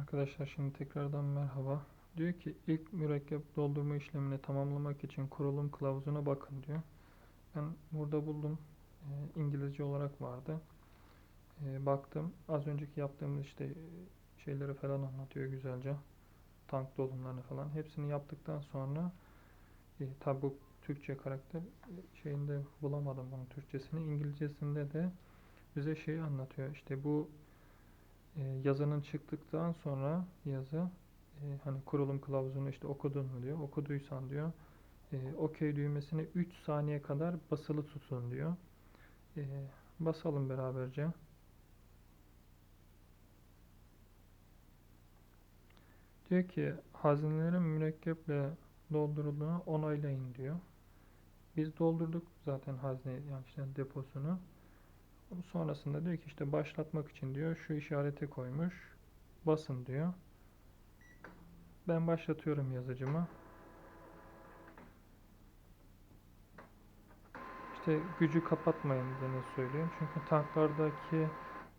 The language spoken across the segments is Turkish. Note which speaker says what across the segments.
Speaker 1: Arkadaşlar şimdi tekrardan merhaba. Diyor ki ilk mürekkep doldurma işlemini tamamlamak için kurulum kılavuzuna bakın diyor. Ben burada buldum. E, İngilizce olarak vardı. E, baktım. Az önceki yaptığımız işte e, şeyleri falan anlatıyor güzelce. Tank dolumlarını falan. Hepsini yaptıktan sonra e, tabi bu Türkçe karakter e, şeyinde bulamadım bunun Türkçesini. İngilizcesinde de bize şeyi anlatıyor. İşte bu e, yazının çıktıktan sonra yazı e, hani kurulum kılavuzunu işte okudun mu diyor. Okuduysan diyor. E, OK düğmesini 3 saniye kadar basılı tutun diyor. E, basalım beraberce. Diyor ki hazinelerin mürekkeple doldurulduğunu onaylayın diyor. Biz doldurduk zaten hazne yani işte deposunu. Sonrasında diyor ki işte başlatmak için diyor şu işareti koymuş. Basın diyor. Ben başlatıyorum yazıcımı. İşte gücü kapatmayın diye söylüyorum. Çünkü tanklardaki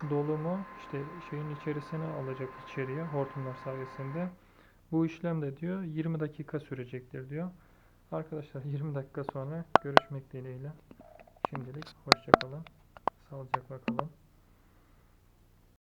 Speaker 1: dolumu işte şeyin içerisine alacak içeriye hortumlar sayesinde. Bu işlem de diyor 20 dakika sürecektir diyor. Arkadaşlar 20 dakika sonra görüşmek dileğiyle. Şimdilik hoşçakalın. Sağlıcakla kalın.